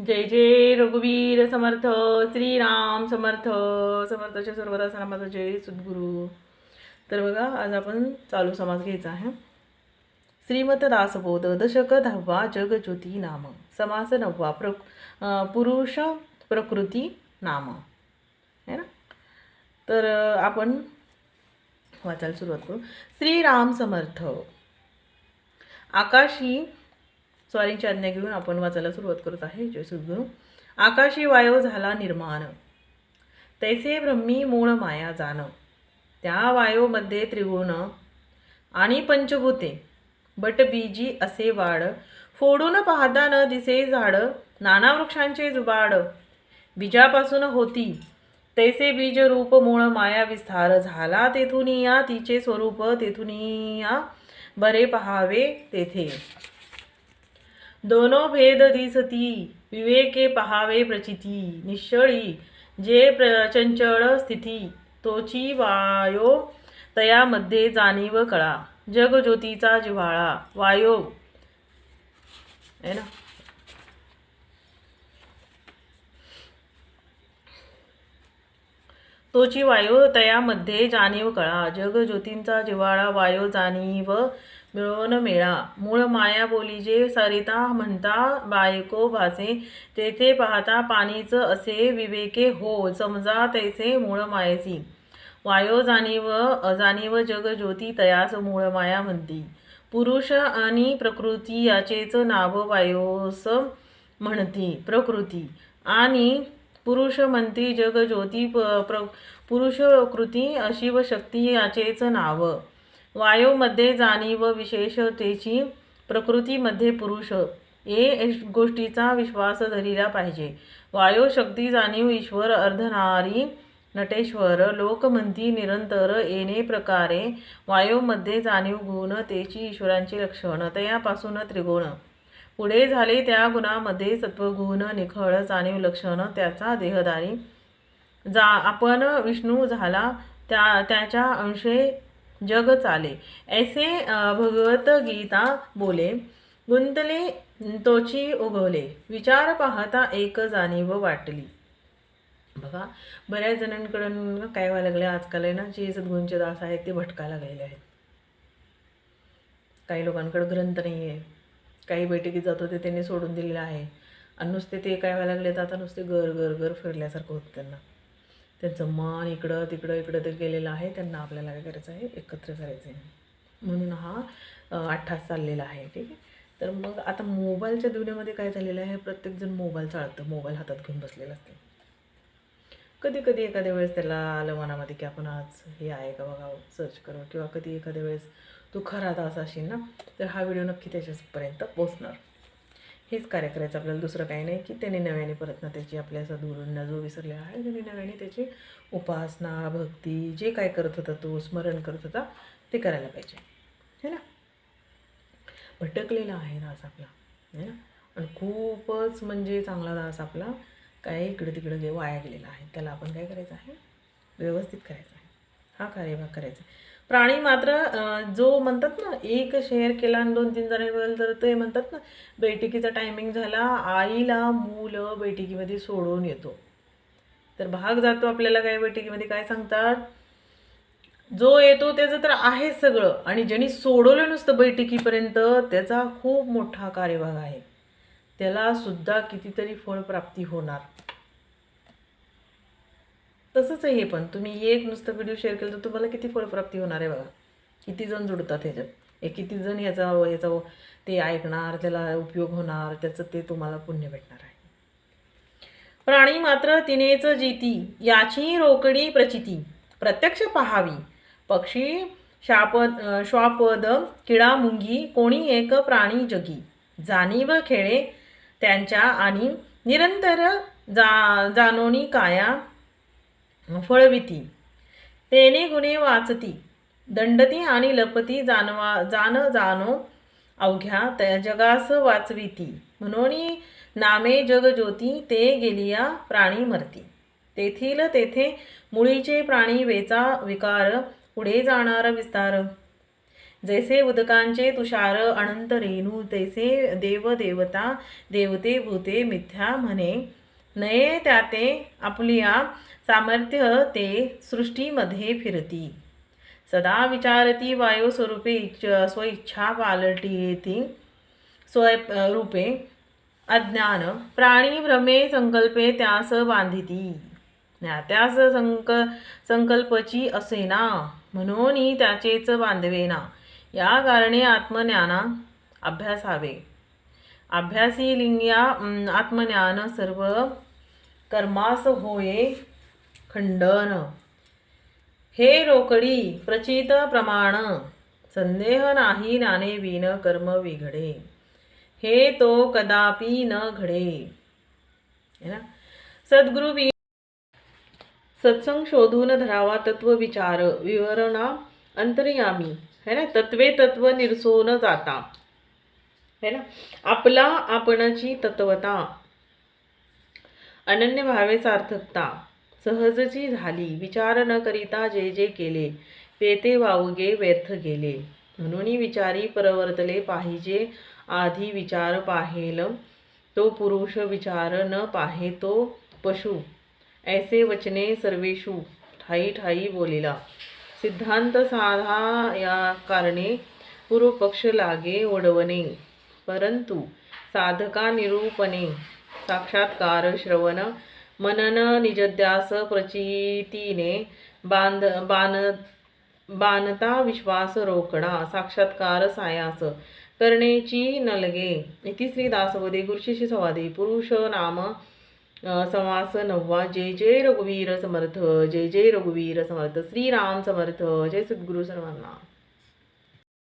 जय जय रघुवीर समर्थ श्रीराम समर्थ समर्थाच्या सर्वदा नामाचा जय सद्गुरू. तर बघा आज आपण चालू समाज घ्यायचा आहे. श्रीमत दासबोध दशक दहावा जगज्योती नाम. समास नववा प्र पुरुष प्रकृती नाम. है ना? तर आपण वाचायला सुरुवात करू. श्रीराम समर्थ. आकाशी स्वारींची आज्ञा घेऊन आपण वाचायला सुरुवात करत आहे. जय सद्गुरू आकाशी वायव झाला निर्माण. तैसे ब्रह्मी मूळ माया जाण. त्या वायोमध्ये त्रिगुण आणि पंचभूते. बटबीजी असे वाढ. फोडून पाहता न दिसे झाड. नाना वृक्षांचे जुबाड. बीजापासून होती. तैसे बीज रूप मूळ माया विस्तार. झाला तेथून या तिचे स्वरूप तेथून या. बरे पहावे तेथे. दोनो भेद दिसती विवेके पहावे प्रचिती निश्चळी जे प्रचंचळ स्थिती तोची वायो तयामध्ये जाणीव कळा जगज्योतीचा जिव्हाळा वायो. है ना? तोची वायो तयामध्ये जाणीव कळा जग ज्योतींचा जिवाळा वायो जाणीव मिळवून मेळा. मूळ माया बोली जे सरिता म्हणता बायको भासे तेथे पाहता पाणीच असे विवेके हो समजा तैसे मूळ मायेसी वायो जाणीव अजाणीव जग ज्योती तयास मूळ माया म्हणती. पुरुष आणि प्रकृती याचेच नाव वायोस म्हणती प्रकृती. आणि पुरुष म्हणती जग ज्योती प प्र पुरुष कृती शिवशक्ती याचेच नाव. वायोमध्ये जाणीव विशेषतेची प्रकृतीमध्ये पुरुष. ए गोष्टीचा विश्वास धरिला पाहिजे. वायो शक्ती जाणीव ईश्वर अर्धनारी नटेश्वर. लोकमंती निरंतर येणे प्रकारे वायोमध्ये जाणीव गुण तेची ईश्वरांचे लक्षण. तयापासून त्रिगुण. पुढे झाले त्या गुणामध्ये सत्वगुण निखळ जाणीव लक्षण त्याचा देहदारी. जा आपण विष्णू झाला त्या त्याच्या अंशे जग चाले ऐसे भगवत गीता बोले गुंतले तोची उगवले विचार पाहता एक जाणीव वाटली. बघा बऱ्याच जणांकडून काय व्हायला लागले आजकाल आहे ना जे सद्गुरूंचे दास आहेत ते भटकायला लागलेले आहेत. काही लोकांकडे ग्रंथ नाही आहे काही बैठकीत जात होते त्यांनी सोडून दिलेलं आहे. आणि नुसते ते काय व्हायला लागले तर आता नुसते घर घर घर फिरल्यासारखं होतं त्यांना. त्यांचं मन इकडं तिकडं इकडं ते गेलेलं आहे. त्यांना आपल्याला काय करायचं आहे? एकत्र करायचं आहे. म्हणून हा अठ्ठास चाललेला आहे ठीक आहे? तर मग आता मोबाईलच्या दुनियामध्ये काय झालेलं आहे? प्रत्येकजण मोबाईल चालतं मोबाईल हातात घेऊन बसलेला असते. कधी कधी एखाद्या वेळेस त्याला आलं मनामध्ये की आपण आज हे आहे का बघा सर्च करू. किंवा कधी एखाद्या वेळेस तू खरा दास असेल ना तर हा व्हिडिओ नक्की त्याच्यापर्यंत पोचणार हेच कार्य करायचं आपल्याला. दुसरं काही नाही की त्याने नव्याने परत ना त्याची आपल्या सद्गुरूंना जो विसरलेला आहे त्याने नव्याने त्याची उपासना भक्ती जे काय करत होता तो स्मरण करत होता ते करायला पाहिजे. है ना? भटकलेला आहे दास आपला. है ना? आणि खूपच म्हणजे चांगला दास आपला काय इकडे तिकडे गे वाया गेलेला आहे. त्याला आपण काय करायचं आहे? व्यवस्थित करायचं आहे. हा कार्यभाग करायचा आहे. प्राणी मात्र जो म्हणतात ना एक शेअर केला आणि दोन तीन जणांबद्दल तर ते म्हणतात ना बैठकीचा टायमिंग झाला आईला मुलं बैठकीमध्ये सोडून येतो. तर भाग जातो आपल्याला काय बैठकीमध्ये काय सांगतात? जो येतो त्याचं तर आहे सगळं आणि ज्यांनी सोडवलं नुसतं बैठकीपर्यंत त्याचा खूप मोठा कार्यभाग आहे. त्याला सुद्धा कितीतरी फळप्राप्ती होणार. तसंच आहे हे पण. तुम्ही एक नुसतं व्हिडिओ शेअर केलं तर तुम्हाला किती फळप्राप्ती होणार आहे बघा. किती जण जुडतात ह्याच्यात. हे किती जण याचा याचा ते ऐकणार त्याला उपयोग होणार त्याचं ते तुम्हाला पुण्य भेटणार आहे. प्राणी मात्र तिनेच जीती याची रोकडी प्रचिती. प्रत्यक्ष पहावी. पक्षी शापद श्वापद किडा मुंगी कोणी एक प्राणी जगी. जाणीव खेळे त्यांच्या आणि निरंतर जा जानोनी काया फळविती तेने गुणे वाचती. दंडती आणि लपती जानवा जाण जाणो अवघ्या त्या जगास वाचविती. म्हणून नामे जग ज्योती ते गेलिया प्राणी मरती. तेथील तेथे मुळीचे प्राणी वेचा विकार पुढे जाणार विस्तार. जैसे उदकांचे तुषार अनंत रेणू तैसे देव देवता देवते भूते मिथ्या म्हणे. नये त्याते आपल्या सामर्थ्य ते सृष्टीमध्ये फिरती. सदा विचारती वायुस्वरूपे इच्छ स्वइच्छा पालटी येती स्वरूपे अज्ञान प्राणी भ्रमे संकल्पे त्यास बांधिती. त्यास संक संकल्पची असेना म्हणून त्याचेच बांधवेना. या कारणे आत्मज्ञाना अभ्यासावे. अभ्यासी लिंग्या आत्मज्ञान सर्व कर्मास होये खंडन. हे रोकडी प्रचित प्रमाण संदेह नाही नाने विन कर्म विघडे. हे तो कदापि न घडे. है ना? सद्गुरु वि सत्संग शोधून धरावा तत्व विचार विवरणा अंतर्यामी. है ना? तत्वे तत्व निरसोन जाता. है ना? आपला आपणाची तत्वता. अनन्य भावे सार्थकता. सहजची झाली. विचार न करिता जे जे केले ते ते वावगे व्यर्थ गेले. म्हणून विचारी परवर्तले पाहिजे. आधी विचार पाहेल. तो पुरुष विचार न पाहे तो पशु. ऐसे वचने सर्वेषु. ठाई ठाई बोलिला. सिद्धांत साधा या कारणे पूर्वपक्ष लागे ओढवणे. परंतु साधका निरूपणे साक्षात्कार श्रवण मनन निजद्यास प्रचितीने बांध बान बांधता विश्वास रोकडा साक्षात्कार सायास करण्याची नलगे. इति श्री दासवदे गुरुशिष्य संवादे. पुरुष नाम समास नववा. जय जय रघुवीर समर्थ जय जय रघुवीर समर्थ. श्रीराम समर्थ. जय सद्गुरु सर्वांना.